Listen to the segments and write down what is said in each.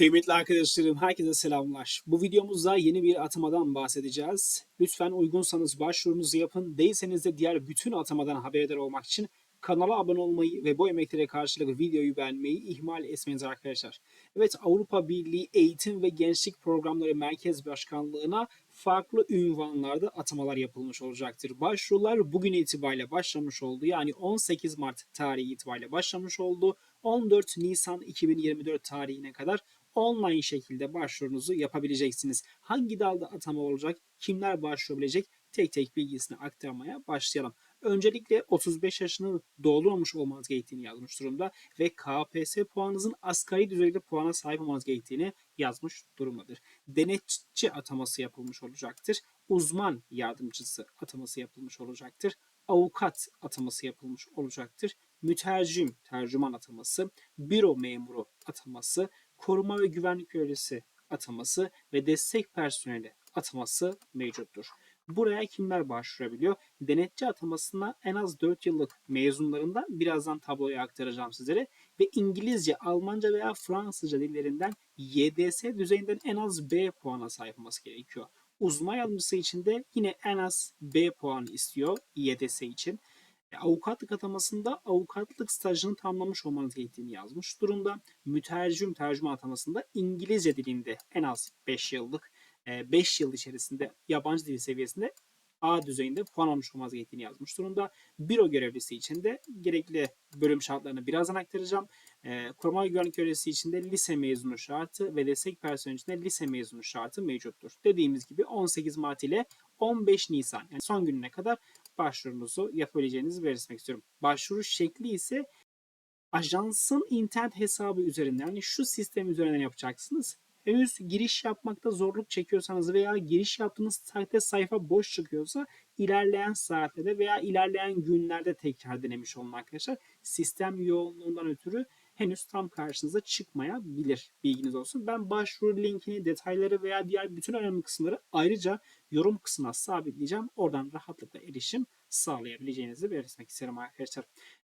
Kıymetli arkadaşlarım, herkese selamlar. Bu videomuzda yeni bir atamadan bahsedeceğiz. Lütfen uygunsanız başvurunuzu yapın. Değilseniz de diğer bütün atamadan haberdar olmak için kanala abone olmayı ve bu emeklere karşılık videoyu beğenmeyi ihmal etmeyiniz arkadaşlar. Evet Avrupa Birliği Eğitim ve Gençlik Programları Merkez Başkanlığı'na farklı ünvanlarda atamalar yapılmış olacaktır. Başvurular bugün itibariyle başlamış oldu. Yani 18 Mart tarihi itibariyle başlamış oldu. 14 Nisan 2024 tarihine kadar online şekilde başvurunuzu yapabileceksiniz. Hangi dalda atama olacak, kimler başvurabilecek tek tek bilgisini aktarmaya başlayalım. Öncelikle 35 yaşını doldurmamış olmanız gerektiğini yazmış durumda ve KPSS puanınızın asgari düzeyde puana sahip olmanız gerektiğini yazmış durumdadır. Denetçi ataması yapılmış olacaktır. Uzman yardımcısı ataması yapılmış olacaktır. Avukat ataması yapılmış olacaktır. Mütercim, tercüman ataması, büro memuru ataması, koruma ve güvenlik görevlisi ataması ve destek personeli ataması mevcuttur. Buraya kimler başvurabiliyor? Denetçi atamasına en az 4 yıllık mezunlarından birazdan tabloya aktaracağım sizlere ve İngilizce, Almanca veya Fransızca dillerinden YDS düzeyinden en az B puana sahip olması gerekiyor. Uzman yardımcısı için de yine en az B puanı istiyor YDS için. E, avukatlık atamasında avukatlık stajını tamamlamış olmanız gerektiğini yazmış durumda. Mütercim tercüme atamasında İngilizce dilinde en az 5 yıllık 5 yıl içerisinde yabancı dil seviyesinde A düzeyinde puan almış olmanız gerektiğini yazmış durumda. Büro görevlisi için de gerekli bölüm şartlarını birazdan aktaracağım. E, güvenlik görevlisi için de lise mezunu şartı ve destek personeli için de lise mezunu şartı mevcuttur. Dediğimiz gibi 18 Mart ile 15 Nisan yani son gününe kadar başvurunuzu yapabileceğinizi belirtmek istiyorum. Başvuru şekli ise ajansın internet hesabı üzerinden yani şu sistem üzerinden yapacaksınız. Henüz giriş yapmakta zorluk çekiyorsanız veya giriş yaptığınız saatte sayfa boş çıkıyorsa ilerleyen saatlerde veya ilerleyen günlerde tekrar denemiş olun arkadaşlar. Sistem yoğunluğundan ötürü henüz tam karşınıza çıkmayabilir. Bilginiz olsun. Ben başvuru linkini, detayları veya diğer bütün önemli kısımları ayrıca yorum kısmına sabitleyeceğim. Oradan rahatlıkla erişim sağlayabileceğinizi belirtmek isterim arkadaşlar.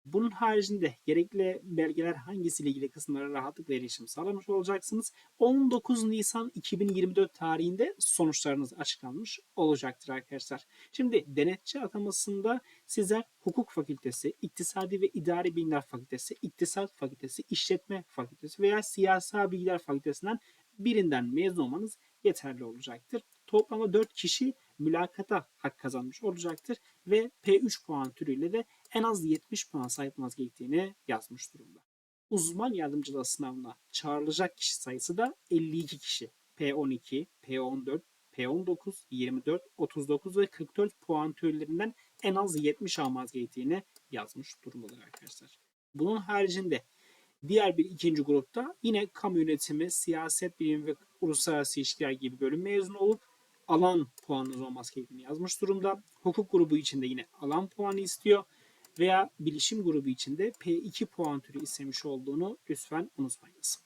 Bunun haricinde gerekli belgeler hangisiyle ilgili kısımlara rahatlıkla erişim sağlamış olacaksınız. 19 Nisan 2024 tarihinde sonuçlarınız açıklanmış olacaktır arkadaşlar. Şimdi denetçi atamasında sizler hukuk fakültesi, iktisadi ve idari bilimler fakültesi, iktisat fakültesi, işletme fakültesi veya siyasal bilgiler fakültesinden birinden mezun olmanız yeterli olacaktır. Toplamda 4 kişi mülakata hak kazanmış olacaktır ve P3 puan türüyle de en az 70 puan sahip olması gerektiğini yazmış durumda. Uzman yardımcılığı sınavına çağrılacak kişi sayısı da 52 kişi. P12, P14, P19, 24, 39 ve 44 puan türlerinden en az 70 almanız gerektiğini yazmış durumdalar arkadaşlar. Bunun haricinde diğer bir ikinci grupta yine kamu yönetimi, siyaset bilimi ve uluslararası ilişkiler gibi bölüm mezunu olup alan puanınız olması gerektiğini yazmış durumda. Hukuk grubu içinde yine alan puanı istiyor veya bilişim grubu içinde P2 puan türü istemiş olduğunu lütfen unutmayınız.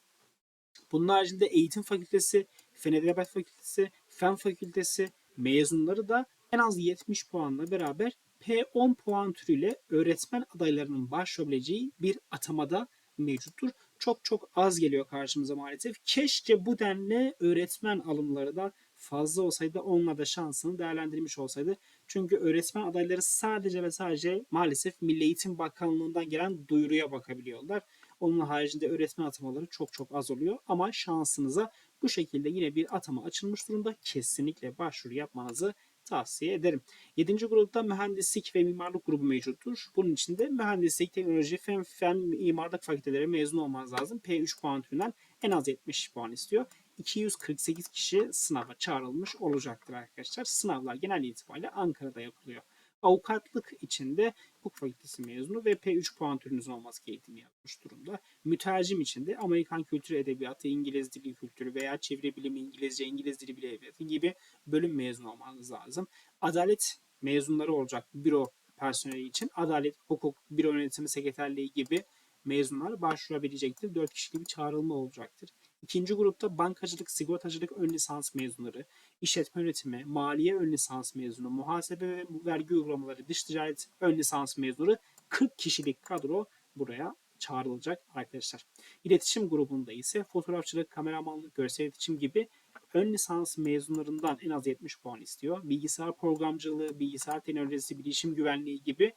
Bunun haricinde eğitim fakültesi, fen edebiyat fakültesi, fen fakültesi mezunları da en az 70 puanla beraber P10 puan türüyle öğretmen adaylarının başvurabileceği bir atamada mevcuttur. Çok çok az geliyor karşımıza maalesef. Keşke bu denli öğretmen alımları da fazla olsaydı onunla da şansını değerlendirmiş olsaydı. Çünkü öğretmen adayları sadece ve sadece maalesef Milli Eğitim Bakanlığı'ndan gelen duyuruya bakabiliyorlar. Onun haricinde öğretmen atamaları çok çok az oluyor. Ama şansınıza bu şekilde yine bir atama açılmış durumda. Kesinlikle başvuru yapmanızı tavsiye ederim. 7. grupta mühendislik ve mimarlık grubu mevcuttur. Bunun için de mühendislik, teknoloji, fen, fen mimarlık fakülteleri mezun olmanız lazım. P3 puan türünden en az 70 puan istiyor. 248 kişi sınava çağrılmış olacaktır arkadaşlar. Sınavlar genel itibariyle Ankara'da yapılıyor. Avukatlık içinde hukuk fakültesi mezunu ve P3 puan türünüzün olması gerektiğini yapmış durumda. Mütercim içinde Amerikan kültürü edebiyatı, İngiliz dili kültürü veya çevre bilimi İngilizce, İngiliz dili edebiyatı gibi bölüm mezunu olmanız lazım. Adalet mezunları olacak büro personeli için adalet, hukuk, büro yönetimi sekreterliği gibi mezunlar başvurabilecektir. 4 kişilik bir çağrılma olacaktır. İkinci grupta bankacılık, sigortacılık ön lisans mezunları, işletme yönetimi, maliye ön lisans mezunu, muhasebe ve vergi uygulamaları, dış ticaret ön lisans mezunu 40 kişilik kadro buraya çağrılacak arkadaşlar. İletişim grubunda ise fotoğrafçılık, kameramanlık, görsel iletişim gibi ön lisans mezunlarından en az 70 puan istiyor. Bilgisayar programcılığı, bilgisayar teknolojisi, bilişim güvenliği gibi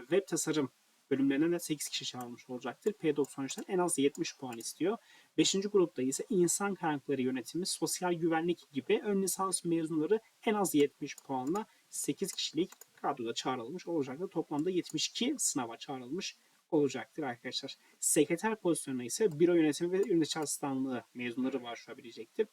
web tasarım bölümlerinden de 8 kişi çağrılmış olacaktır. P93'ten en az 70 puan istiyor. 5. grupta ise insan kaynakları yönetimi, sosyal güvenlik gibi ön lisans mezunları en az 70 puanla 8 kişilik kadroda çağrılmış olacaktır. Toplamda 72 sınava çağrılmış olacaktır arkadaşlar. Sekreter pozisyonuna ise büro yönetimi ve yönetici asistanlığı mezunları başvurabilecektir.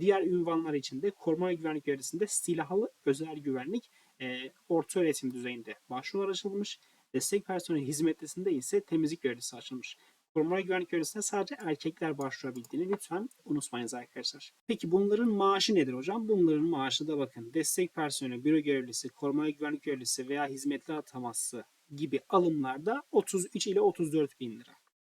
Diğer ünvanlar için de koruma ve güvenlik görevlisinde silahlı özel güvenlik e, orta öğretim düzeyinde başvurular açılmış. Destek personeli hizmetlisinde ise temizlik görevlisi açılmış. Koruma ve güvenlik görevlisine sadece erkekler başvurabildiğini lütfen unutmayınız arkadaşlar. Peki bunların maaşı nedir hocam? Bunların maaşı da bakın destek personeli, büro görevlisi, koruma ve güvenlik görevlisi veya hizmetli ataması gibi alımlarda 33 ile 34 bin lira.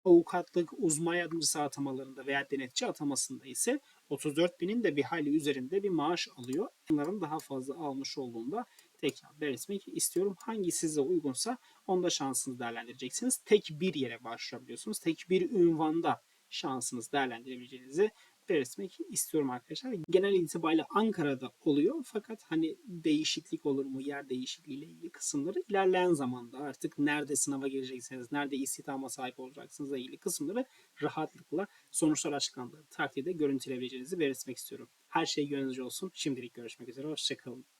Avukatlık, uzman yardımcısı atamalarında veya denetçi atamasında ise 34 binin de bir hayli üzerinde bir maaş alıyor. Bunların daha fazla almış olduğunda tekrar belirtmek istiyorum. Hangi size uygunsa onda şansınızı değerlendireceksiniz. Tek bir yere başvurabiliyorsunuz. Tek bir ünvanda şansınızı değerlendirebileceğinizi belirtmek istiyorum arkadaşlar. Genel itibariyle Ankara'da oluyor fakat hani değişiklik olur mu yer değişikliğiyle ilgili kısımları ilerleyen zamanda artık nerede sınava gireceksiniz, nerede istihdama sahip olacaksınızla ilgili kısımları rahatlıkla sonuçlar açıklandığı takdirde görüntüleyebileceğinizi belirtmek istiyorum. Her şey gönlünüzce olsun. Şimdilik görüşmek üzere. Hoşçakalın.